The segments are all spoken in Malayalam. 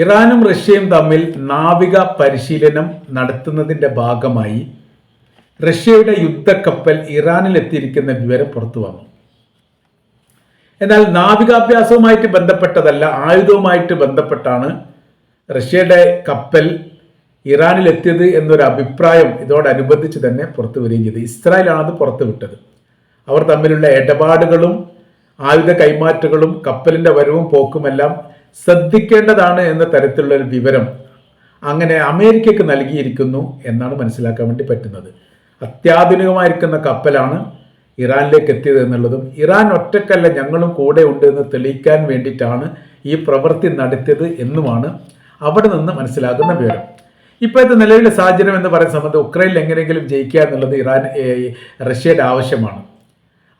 ഇറാനും റഷ്യയും തമ്മിൽ നാവിക പരിശീലനം നടത്തുന്നതിന്റെ ഭാഗമായി റഷ്യയുടെ യുദ്ധക്കപ്പൽ ഇറാനിൽ എത്തിയിരിക്കുന്ന വിവരം പുറത്തു വന്നു. എന്നാൽ നാവികാഭ്യാസവുമായിട്ട് ബന്ധപ്പെട്ടതല്ല ആയുധവുമായിട്ട് ബന്ധപ്പെട്ടാണ് റഷ്യയുടെ കപ്പൽ ഇറാനിൽ എത്തിയത് എന്നൊരു അഭിപ്രായം ഇതോടനുബന്ധിച്ച് തന്നെ പുറത്തു വരികയും ചെയ്തു. ഇസ്രായേലാണ് അത് പുറത്തു വിട്ടത്. അവർ തമ്മിലുള്ള ഇടപാടുകളും ആയുധ കൈമാറ്റങ്ങളും കപ്പലിന്റെ വരവും പോക്കുമെല്ലാം ശ്രദ്ധിക്കേണ്ടതാണ് എന്ന തരത്തിലുള്ള ഒരു വിവരം അങ്ങനെ അമേരിക്കക്ക് നൽകിയിരിക്കുന്നു എന്നാണ് മനസ്സിലാക്കാൻ വേണ്ടി പറ്റുന്നത്. അത്യാധുനികമായിരിക്കുന്ന കപ്പലാണ് ഇറാനിലേക്ക് എത്തിയത് എന്നുള്ളതും ഇറാൻ ഒറ്റക്കല്ല ഞങ്ങളും കൂടെ ഉണ്ട് എന്ന് തെളിയിക്കാൻ വേണ്ടിയിട്ടാണ് ഈ പ്രവൃത്തി നടത്തിയത് എന്നുമാണ് അവിടെ നിന്ന് മനസ്സിലാകുന്ന വിവരം. ഇപ്പോഴത്തെ നിലവിലെ സാഹചര്യം എന്ന് പറയുന്ന സംബന്ധം ഉക്രൈനിൽ എങ്ങനെയെങ്കിലും ജയിക്കുക എന്നുള്ളത് ഇറാൻ റഷ്യയുടെ ആവശ്യമാണ്.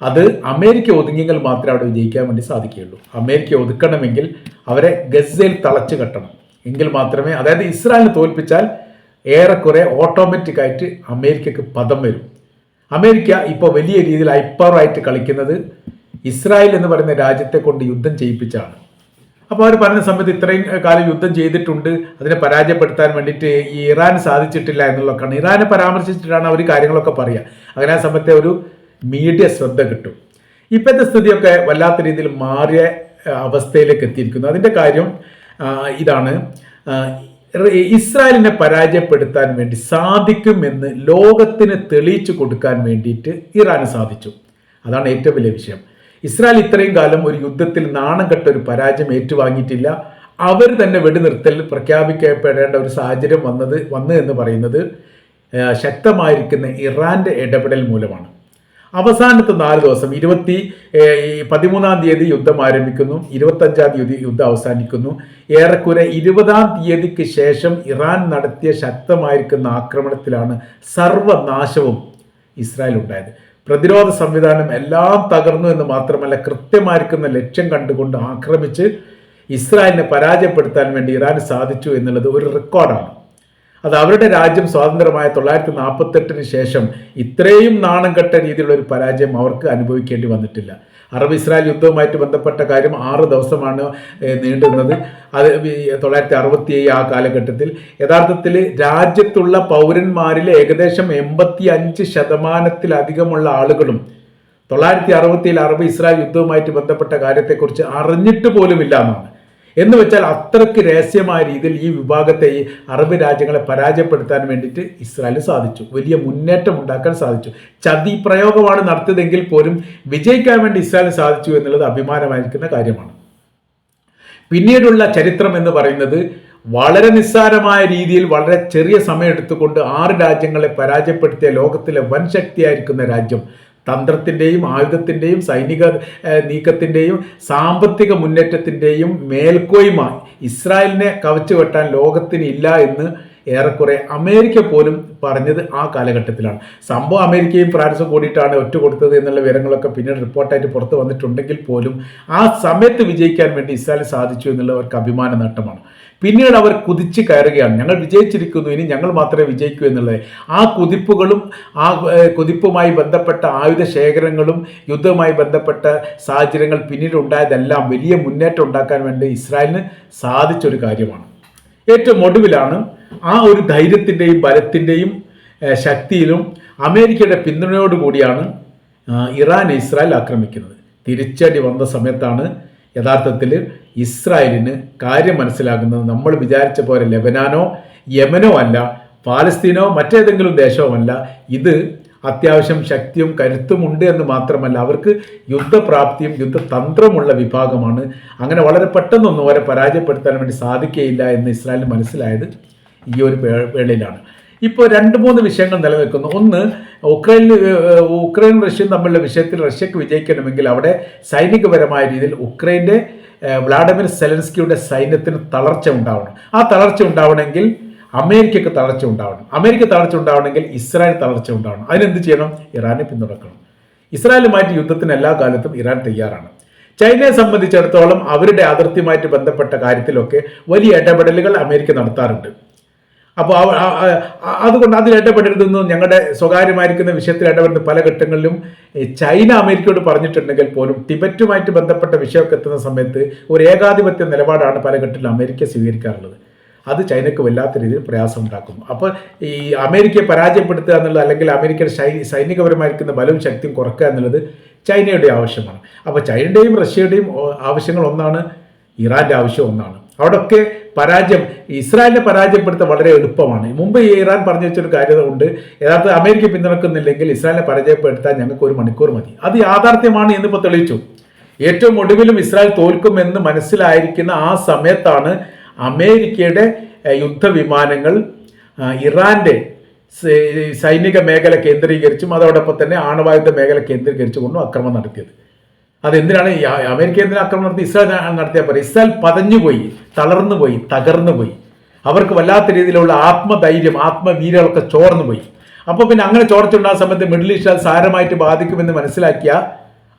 അത് അമേരിക്ക ഒതുങ്ങിയെങ്കിൽ മാത്രമേ അവിടെ വിജയിക്കാൻ വേണ്ടി സാധിക്കുകയുള്ളൂ. അമേരിക്ക ഒതുക്കണമെങ്കിൽ അവരെ ഗസയിൽ തളച്ചു കെട്ടണം. എങ്കിൽ മാത്രമേ അതായത് ഇസ്രായേലിനെ തോൽപ്പിച്ചാൽ ഏറെക്കുറെ ഓട്ടോമാറ്റിക് ആയിട്ട് അമേരിക്കക്ക് പദം വരും. അമേരിക്ക ഇപ്പോൾ വലിയ രീതിയിൽ ഐപ്പറായിട്ട് കളിക്കുന്നത് ഇസ്രായേൽ എന്ന് പറയുന്ന രാജ്യത്തെ കൊണ്ട് യുദ്ധം ചെയ്യിപ്പിച്ചാണ്. അപ്പോൾ അവർ പറഞ്ഞ സമയത്ത് ഇത്രയും കാലം യുദ്ധം ചെയ്തിട്ടുണ്ട് അതിനെ പരാജയപ്പെടുത്താൻ വേണ്ടിയിട്ട് ഈ ഇറാൻ സാധിച്ചിട്ടില്ല എന്നുള്ളതൊക്കെയാണ്. ഇറാനെ പരാമർശിച്ചിട്ടാണ് അവർ കാര്യങ്ങളൊക്കെ പറയുക. അങ്ങനെ ആ സമയത്തെ ഒരു മീഡിയ ശ്രദ്ധ കിട്ടും. ഇപ്പോഴത്തെ സ്ഥിതിയൊക്കെ വല്ലാത്ത രീതിയിൽ മാറിയ അവസ്ഥയിലേക്ക് എത്തിയിരിക്കുന്നു. അതിന്റെ കാര്യം ഇതാണ്. ഇസ്രായേലിനെ പരാജയപ്പെടുത്താൻ വേണ്ടി സാധിക്കുമെന്ന് ലോകത്തിന് തെളിയിച്ചു കൊടുക്കാൻ വേണ്ടിയിട്ട് ഇറാന് സാധിച്ചു. അതാണ് ഏറ്റവും വലിയ വിഷയം. ഇസ്രായേൽ ഇത്രയും കാലം ഒരു യുദ്ധത്തിൽ നാണം കെട്ട ഒരു പരാജയം ഏറ്റുവാങ്ങിയിട്ടില്ല. അവർ തന്നെ വെടിനിർത്തൽ പ്രഖ്യാപിക്കപ്പെടേണ്ട ഒരു സാഹചര്യം വന്നത് വന്നു എന്ന് പറയുന്നത് ശക്തമായിരിക്കുന്ന ഇറാന്റെ ഇടപെടൽ മൂലമാണ്. അവസാനത്തെ നാല് ദിവസം ഇരുപത്തി പതിമൂന്നാം തീയതി യുദ്ധം ആരംഭിക്കുന്നു ഇരുപത്തഞ്ചാം തീയതി യുദ്ധം അവസാനിക്കുന്നു. ഏറെക്കുറെ ഇരുപതാം തീയതിക്ക് ശേഷം ഇറാൻ നടത്തിയ ശക്തമായിരിക്കുന്ന ആക്രമണത്തിലാണ് സർവനാശവും ഇസ്രായേൽ ഉണ്ടായത്. പ്രതിരോധ സംവിധാനം എല്ലാം തകർന്നു എന്ന് മാത്രമല്ല കൃത്യമായിരിക്കുന്ന ലക്ഷ്യം കണ്ടുകൊണ്ട് ആക്രമിച്ച് ഇസ്രായേലിനെ പരാജയപ്പെടുത്താൻ വേണ്ടി ഇറാന് സാധിച്ചു എന്നുള്ളത് ഒരു റെക്കോർഡാണ് അത് അവരുടെ രാജ്യം സ്വാതന്ത്ര്യമായ തൊള്ളായിരത്തി നാൽപ്പത്തെട്ടിന് ശേഷം ഇത്രയും നാണം കെട്ട രീതിയിലുള്ള ഒരു പരാജയം അവർക്ക് അനുഭവിക്കേണ്ടി വന്നിട്ടില്ല. അറബ് ഇസ്രായേൽ യുദ്ധവുമായിട്ട് ബന്ധപ്പെട്ട കാര്യം ആറ് ദിവസമാണ് നീണ്ടുന്നത് അത് തൊള്ളായിരത്തി അറുപത്തി ഏഴ് ആ കാലഘട്ടത്തിൽ. യഥാർത്ഥത്തിൽ രാജ്യത്തുള്ള പൗരന്മാരിൽ ഏകദേശം എൺപത്തി അഞ്ച് ശതമാനത്തിലധികമുള്ള ആളുകളും തൊള്ളായിരത്തി അറുപത്തിയിൽ അറബ് ഇസ്രായേൽ യുദ്ധവുമായിട്ട് ബന്ധപ്പെട്ട കാര്യത്തെക്കുറിച്ച് അറിഞ്ഞിട്ട് പോലുമില്ല എന്നാണ്. എന്ന് വെച്ചാൽ അത്രയ്ക്ക് രഹസ്യമായ രീതിയിൽ ഈ വിഭാഗത്തെ ഈ അറബ് രാജ്യങ്ങളെ പരാജയപ്പെടുത്താൻ വേണ്ടിയിട്ട് ഇസ്രായേൽ സാധിച്ചു. വലിയ മുന്നേറ്റം ഉണ്ടാക്കാൻ സാധിച്ചു. ചതി പ്രയോഗമാണ് നടത്തിയതെങ്കിൽ പോലും വിജയിക്കാൻ വേണ്ടി ഇസ്രായേൽ സാധിച്ചു എന്നുള്ളത് അഭിമാനമായിരിക്കുന്ന കാര്യമാണ്. പിന്നീടുള്ള ചരിത്രം എന്ന് പറയുന്നത് വളരെ നിസ്സാരമായ രീതിയിൽ വളരെ ചെറിയ സമയം എടുത്തുകൊണ്ട് ആറ് രാജ്യങ്ങളെ പരാജയപ്പെടുത്തിയ ലോകത്തിലെ വൻ ശക്തിയായിരിക്കുന്ന രാജ്യം തന്ത്രത്തിന്റെയും ആയുധത്തിന്റെയും സൈനിക നീക്കത്തിന്റെയും സാമ്പത്തിക മുന്നേറ്റത്തിന്റെയും മേൽക്കോയുമായി ഇസ്രായേലിനെ കവച്ചു വെട്ടാൻ ലോകത്തിന് ഇല്ല എന്ന് ഏറെക്കുറെ അമേരിക്ക പോലും പറഞ്ഞത് ആ കാലഘട്ടത്തിലാണ്. സംഭവം അമേരിക്കയും ഫ്രാൻസും കൂടിയിട്ടാണ് ഒറ്റ കൊടുത്തത് എന്നുള്ള വിവരങ്ങളൊക്കെ പിന്നീട് റിപ്പോർട്ടായിട്ട് പുറത്ത് വന്നിട്ടുണ്ടെങ്കിൽ പോലും ആ സമയത്ത് വിജയിക്കാൻ വേണ്ടി ഇസ്രായേൽ സാധിച്ചു എന്നുള്ളവർക്ക് അഭിമാന നേട്ടമാണ് പിന്നീട് അവർ കുതിച്ച് കയറുകയാണ്. ഞങ്ങൾ വിജയിച്ചിരിക്കുന്നു ഇനി ഞങ്ങൾ മാത്രമേ വിജയിക്കൂ എന്നുള്ളത്. ആ കുതിപ്പുകളും ആ കുതിപ്പുമായി ബന്ധപ്പെട്ട ആയുധ ശേഖരങ്ങളും യുദ്ധവുമായി ബന്ധപ്പെട്ട സാഹചര്യങ്ങൾ പിന്നീട് ഉണ്ടായതെല്ലാം വലിയ മുന്നേറ്റം ഉണ്ടാക്കാൻ വേണ്ടി ഇസ്രായേലിന് സാധിച്ചൊരു കാര്യമാണ്. ഏറ്റവും ഒടുവിലാണ് ആ ഒരു ധൈര്യത്തിന്റെയും ബലത്തിന്റെയും ശക്തിയിലും അമേരിക്കയുടെ പിന്തുണയോടുകൂടിയാണ് ഇറാൻ ഇസ്രായേൽ ആക്രമിക്കുന്നത്. തിരിച്ചടി വന്ന സമയത്താണ് യഥാർത്ഥത്തിൽ ഇസ്രായേലിന് കാര്യം മനസ്സിലാകുന്നത് നമ്മൾ വിചാരിച്ച പോലെ ലെബനാനോ യമനോ അല്ല പാലസ്തീനോ മറ്റേതെങ്കിലും ദേശവുമല്ല ഇത് അത്യാവശ്യം ശക്തിയും കരുത്തും ഉണ്ട് എന്ന് മാത്രമല്ല അവർക്ക് യുദ്ധപ്രാപ്തിയും യുദ്ധതന്ത്രമുള്ള വിഭാഗമാണ്. അങ്ങനെ വളരെ പെട്ടെന്നൊന്നും അവരെ പരാജയപ്പെടുത്താൻ വേണ്ടി സാധിക്കുകയില്ല എന്ന് ഇസ്രായേലിന് മനസ്സിലായത് ഈ ഒരു വേളയിലാണ്. ഇപ്പോൾ രണ്ട് മൂന്ന് വിഷയങ്ങൾ നിലനിൽക്കുന്നു. ഒന്ന് ഉക്രൈൻ ഉക്രൈൻ റഷ്യയും തമ്മിലുള്ള വിഷയത്തിൽ റഷ്യക്ക് വിജയിക്കണമെങ്കിൽ അവിടെ സൈനികപരമായ രീതിയിൽ ഉക്രൈന്റെ വ്ളാഡിമിർ സെലൻസ്കിയുടെ സൈന്യത്തിന് തളർച്ച ഉണ്ടാവണം. ആ തളർച്ച ഉണ്ടാവണമെങ്കിൽ അമേരിക്കക്ക് തളർച്ച ഉണ്ടാവണം. അമേരിക്ക തളർച്ച ഉണ്ടാവണമെങ്കിൽ ഇസ്രായേൽ തളർച്ച ഉണ്ടാവണം. അതിനെന്ത് ചെയ്യണം? ഇറാനെ പിന്തുണക്കണം. ഇസ്രായേലുമായിട്ട് യുദ്ധത്തിന് എല്ലാ കാലത്തും ഇറാൻ തയ്യാറാണ്. ചൈനയെ സംബന്ധിച്ചിടത്തോളം അവരുടെ അതിർത്തിയുമായിട്ട് ബന്ധപ്പെട്ട കാര്യത്തിലൊക്കെ വലിയ ഇടപെടലുകൾ അമേരിക്ക നടത്താറുണ്ട്. അപ്പോൾ അതുകൊണ്ട് അതിൽ ഇടപെടരുതെന്നും ഞങ്ങളുടെ സ്വകാര്യമായിരിക്കുന്ന വിഷയത്തിൽ ഇടപെടുന്ന പല ഘട്ടങ്ങളിലും ചൈന അമേരിക്കയോട് പറഞ്ഞിട്ടുണ്ടെങ്കിൽ പോലും ടിബറ്റുമായിട്ട് ബന്ധപ്പെട്ട വിഷയമൊക്കെ എത്തുന്ന സമയത്ത് ഒരു ഏകാധിപത്യ നിലപാടാണ് പല ഘട്ടത്തിലും അമേരിക്ക സ്വീകരിക്കാറുള്ളത്. അത് ചൈനയ്ക്ക് വല്ലാത്ത രീതിയിൽ പ്രയാസം ഉണ്ടാക്കും അപ്പോൾ ഈ അമേരിക്കയെ പരാജയപ്പെടുത്തുക എന്നുള്ളത് അല്ലെങ്കിൽ അമേരിക്കയുടെ സൈനികപരമായിരിക്കുന്ന ബലവും ശക്തിയും കുറക്കുക എന്നുള്ളത് ചൈനയുടെ ആവശ്യമാണ്. അപ്പോൾ ചൈനയുടെയും റഷ്യയുടെയും ആവശ്യങ്ങൾ ഒന്നാണ് ഇറാന്റെ ആവശ്യം ഒന്നാണ്. അവിടെയൊക്കെ പരാജയം ഇസ്രായേലിനെ പരാജയപ്പെടുത്താൻ വളരെ എളുപ്പമാണ്. മുമ്പ് ഇറാൻ പറഞ്ഞു വെച്ചൊരു കാര്യത കൊണ്ട് യഥാർത്ഥ അമേരിക്ക പിന്തുണക്കുന്നില്ലെങ്കിൽ ഇസ്രായേലിനെ പരാജയപ്പെടുത്താൻ ഞങ്ങൾക്ക് ഒരു മണിക്കൂർ മതി. അത് യാഥാർത്ഥ്യമാണ് എന്നിപ്പോൾ തെളിയിച്ചു. ഏറ്റവും ഒടുവിലും ഇസ്രായേൽ തോൽക്കുമെന്ന് മനസ്സിലായിരിക്കുന്ന ആ സമയത്താണ് അമേരിക്കയുടെ യുദ്ധവിമാനങ്ങൾ ഇറാന്റെ സൈനിക മേഖല കേന്ദ്രീകരിച്ചും അതോടൊപ്പം തന്നെ ആണവായുധ മേഖല കേന്ദ്രീകരിച്ചുകൊണ്ടും അക്രമം നടത്തിയത്. അതെന്തിനാണ് അമേരിക്ക എന്തിനാ ആക്രമണം നടത്തി? ഇസ്രായേൽ നടത്തിയാൽ പറയും ഇസ്രായേൽ പതഞ്ഞുപോയി തളർന്നുപോയി തകർന്നുപോയി. അവർക്ക് വല്ലാത്ത രീതിയിലുള്ള ആത്മധൈര്യം ആത്മവീരമൊക്കെ ചോർന്നു പോയി അപ്പോൾ പിന്നെ അങ്ങനെ ചോർച്ചുണ്ടാകുന്ന സമയത്ത് മിഡിൽ ഈസ്റ്റ് അത് സാരമായിട്ട് ബാധിക്കുമെന്ന് മനസ്സിലാക്കിയ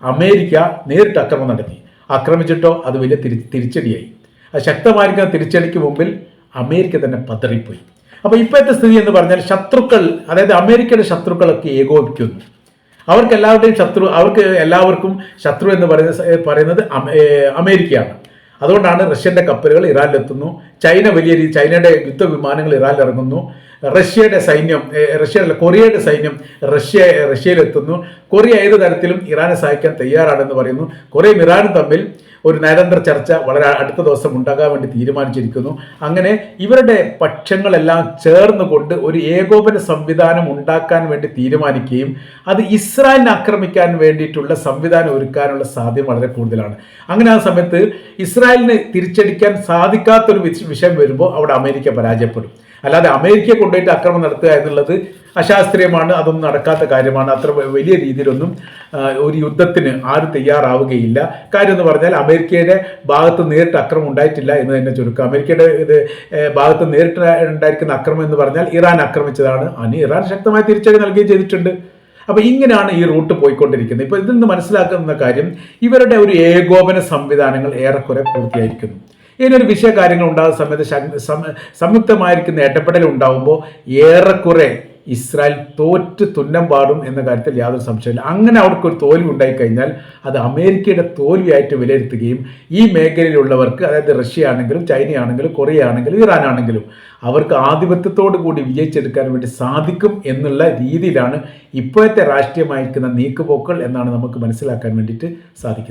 അമേരിക്ക നേരിട്ട് ആക്രമണം നടത്തി. ആക്രമിച്ചിട്ടോ അത് വലിയ തിരി തിരിച്ചടിയായി. അത് ശക്തമായിരിക്കുന്ന തിരിച്ചടിക്ക് മുമ്പിൽ അമേരിക്ക തന്നെ പതറിപ്പോയി. അപ്പോൾ ഇപ്പോഴത്തെ സ്ഥിതി എന്ന് പറഞ്ഞാൽ ശത്രുക്കൾ അതായത് അമേരിക്കയുടെ ശത്രുക്കളൊക്കെ ഏകോപിക്കുന്നു. അവർക്ക് എല്ലാവരുടെയും ശത്രു അവർക്ക് എല്ലാവർക്കും ശത്രു എന്ന് പറയുന്ന പറയുന്നത് അമേരിക്കയാണ്. അതുകൊണ്ടാണ് റഷ്യന്റെ കപ്പലുകൾ ഇറാനിലെത്തുന്നു. ചൈന വലിയ രീതി ചൈനയുടെ യുദ്ധവിമാനങ്ങൾ ഇറാനിൽ ഇറങ്ങുന്നു റഷ്യയുടെ സൈന്യം റഷ്യയുടെ കൊറിയയുടെ സൈന്യം റഷ്യ റഷ്യയിലെത്തുന്നു. കൊറിയ ഏത് തരത്തിലും ഇറാനെ സഹായിക്കാൻ തയ്യാറാണെന്ന് പറയുന്നു. കൊറിയയും ഇറാനും തമ്മിൽ ഒരു നയതന്ത്ര ചർച്ച വളരെ അടുത്ത ദിവസം ഉണ്ടാകാൻ വേണ്ടി തീരുമാനിച്ചിരിക്കുന്നു. അങ്ങനെ ഇവരുടെ പക്ഷങ്ങളെല്ലാം ചേർന്നുകൊണ്ട് ഒരു ഏകോപന സംവിധാനം ഉണ്ടാക്കാൻ വേണ്ടി തീരുമാനിക്കുകയും അത് ഇസ്രായേലിനെ ആക്രമിക്കാൻ വേണ്ടിയിട്ടുള്ള സംവിധാനം ഒരുക്കാനുള്ള സാധ്യത വളരെ കൂടുതലാണ്. അങ്ങനെ ആ സമയത്ത് ഇസ്രായേലിന് തിരിച്ചടിക്കാൻ സാധിക്കാത്തൊരു വിഷ- വിഷയം വരുമ്പോൾ അവിടെ അമേരിക്ക പരാജയപ്പെടും. അല്ലാതെ അമേരിക്കയെ കൊണ്ടുപോയിട്ട് ആക്രമണം നടത്തുക എന്നുള്ളത് അശാസ്ത്രീയമാണ് അതൊന്നും നടക്കാത്ത കാര്യമാണ്. അത്ര വലിയ രീതിയിലൊന്നും ഒരു യുദ്ധത്തിന് ആരും തയ്യാറാവുകയില്ല. കാര്യം എന്ന് പറഞ്ഞാൽ അമേരിക്കയുടെ ഭാഗത്ത് നേരിട്ട് അക്രമം ഉണ്ടായിട്ടില്ല എന്ന് തന്നെ ചുരുക്കം. അമേരിക്കയുടെ ഇത് ഭാഗത്ത് നേരിട്ട് ഉണ്ടായിരിക്കുന്ന അക്രമം എന്ന് പറഞ്ഞാൽ ഇറാൻ ആക്രമിച്ചതാണ്. അനി ഇറാൻ ശക്തമായി തിരിച്ചടി നൽകുകയും ചെയ്തിട്ടുണ്ട്. അപ്പോൾ ഇങ്ങനെയാണ് ഈ റൂട്ട് പോയിക്കൊണ്ടിരിക്കുന്നത്. ഇപ്പോൾ ഇതിൽ നിന്ന് മനസ്സിലാക്കുന്ന കാര്യം ഇവരുടെ ഒരു ഏകോപന സംവിധാനങ്ങൾ ഏറെക്കുറെ പൂർത്തിയായിരിക്കുന്നു. ഇതിനൊരു വിഷയ കാര്യങ്ങൾ ഉണ്ടാകുന്ന സമയത്ത് സംയുക്തമായിരിക്കുന്ന ഏറ്റപ്പെടൽ ഉണ്ടാകുമ്പോൾ ഏറെക്കുറെ ഇസ്രായേൽ തോറ്റ് തുന്നം പാടും എന്ന കാര്യത്തിൽ യാതൊരു സംശയമില്ല അങ്ങനെ അവർക്ക് ഒരു തോൽവി ഉണ്ടായിക്കഴിഞ്ഞാൽ അത് അമേരിക്കയുടെ തോൽവിയായിട്ട് വിലയിരുത്തുകയും ഈ മേഖലയിലുള്ളവർക്ക് അതായത് റഷ്യ ആണെങ്കിലും ചൈന ആണെങ്കിലും കൊറിയ ആണെങ്കിലും ഇറാൻ ആണെങ്കിലും അവർക്ക് ആധിപത്യത്തോടു കൂടി വിജയിച്ചെടുക്കാൻ വേണ്ടി സാധിക്കും എന്നുള്ള രീതിയിലാണ് ഇപ്പോഴത്തെ രാഷ്ട്രീയമായിരിക്കുന്ന നീക്കുപോക്കൾ എന്നാണ് നമുക്ക് മനസ്സിലാക്കാൻ വേണ്ടിയിട്ട് സാധിക്കുന്നത്.